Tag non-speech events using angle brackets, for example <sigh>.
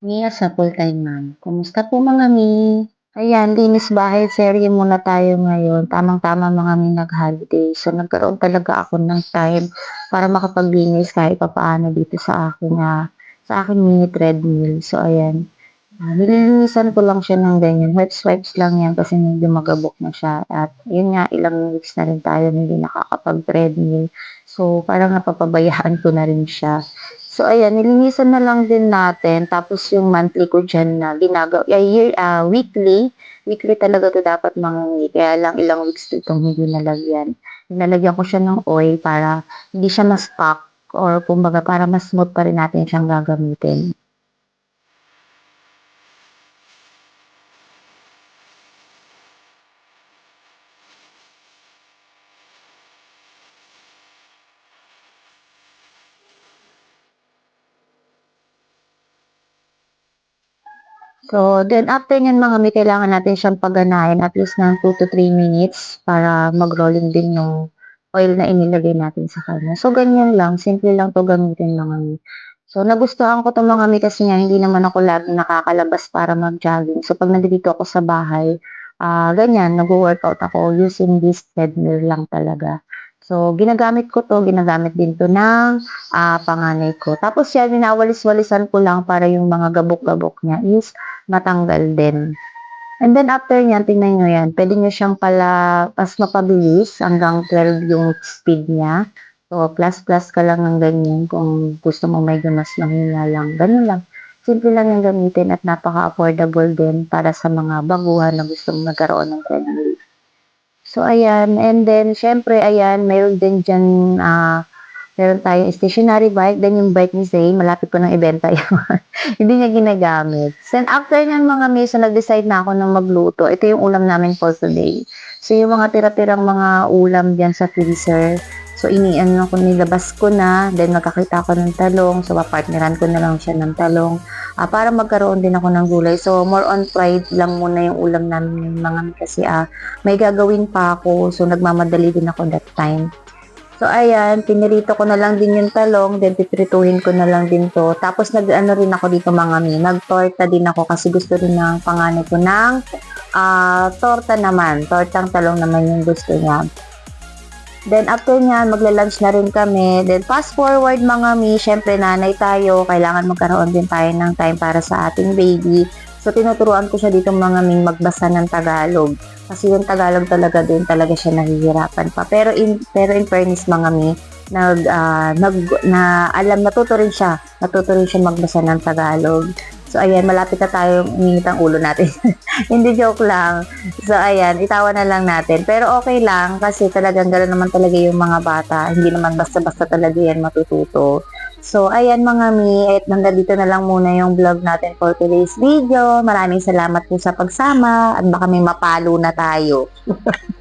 Mia sa full-time mom. Kumusta po mga mi? Ayan, linis bahay serye muna tayo ngayon. Tamang-tama mga mi nag-holiday. So, nagkaroon talaga ako ng time para makapaglinis kahit papaano dito sa aking, ah, sa aking mini treadmill. So, ayan. Ah, nililinisan ko lang siya ng ganyan. Wipes-wipes lang yan kasi medyo magabok na siya. At yun nga, ilang weeks na rin tayo hindi nakakapag-treadmill. So, parang napapabayaan ko na rin siya. So, ayan, nilinisan na lang din natin. Tapos yung monthly ko dyan na ginagawa, ay, year, ah, weekly. Weekly talaga to dapat mga mi. Kaya lang ilang weeks itong hindi nalagyan. Nalagyan ko siya ng oil para hindi siya ma-stuck or kumbaga para mas smooth pa rin natin siyang gagamitin. So, then after nyan mga mi, kailangan natin siyang paganahin at least ng 2 to 3 minutes para mag-rolling din yung oil na inilagay natin sa kanya. So, ganyan lang. Simple lang to gamitin mga mi. So, nagustuhan ko to mga mi kasi nga hindi naman ako laging nakakalabas para mag-jogging. So, pag nandito ako sa bahay, ah ganyan, nag-workout ako using this treadmill lang talaga. So, ginagamit ko to, ginagamit din to ng ah, panganay ko. Tapos yan, winawalis-walisan ko lang para yung mga gabok-gabok niya is matanggal din. And then after niyan, tingnan nyo yan, pwede nyo siyang pala mas mapabilis hanggang 12 yung speed niya. So, plus-plus ka lang ng ganyan kung gusto mo may mas mahina lang. Ganun lang. Simple lang yung gamitin at napaka-affordable din para sa mga baguhan na gusto mong magkaroon ng treadmill. So, ayan. And then, syempre, ayan, mayroon din dyan, ah, meron tayong stationary bike. Then, yung bike ni Zay, malapit ko nang ibenta <laughs> yun. Hindi niya ginagamit. Then, after nyan mga miss, so, nag-decide na ako ng magluto. Ito yung ulam namin for today. So, yung mga tira-tirang mga ulam dyan sa freezer. So, inian ko, nilabas ko na. Then, magkakita ako ng talong. So, papartneran ko na lang siya ng talong. Ah, para magkaroon din ako ng gulay. So, more on fried lang muna yung ulam namin mga kasi ah, may gagawin pa ako. So, nagmamadali din ako that time. So, ayan, pinirito ko na lang din yung talong, then piprituhin ko na lang din to. Tapos, nag-ano rin ako dito mga mi, nag-torta din ako kasi gusto rin ng panganay ko ng ah, torta naman. Tortang talong naman yung gusto niya. Then, after nyan, magla-lunch na rin kami. Then, fast forward mga mi, syempre nanay tayo, kailangan magkaroon din tayo ng time para sa ating baby. So, tinuturuan ko siya dito mga ming magbasa ng Tagalog. Kasi yung Tagalog talaga din talaga siya nahihirapan pa. Pero in, pero in fairness mga mi, nag, ah, nag, na, alam, natuto rin siya. Natuto rin siya magbasa ng Tagalog. So, ayan, malapit na tayo uminit ang ulo natin. <laughs> Hindi joke lang. So, ayan, itawa na lang natin. Pero okay lang kasi talagang gano'n naman talaga yung mga bata. Hindi naman basta-basta talaga yan matututo. So, ayan mga mi, at hanggang dito na lang muna yung vlog natin for today's video. Maraming salamat po sa pagsama at baka may mapalo na tayo. <laughs>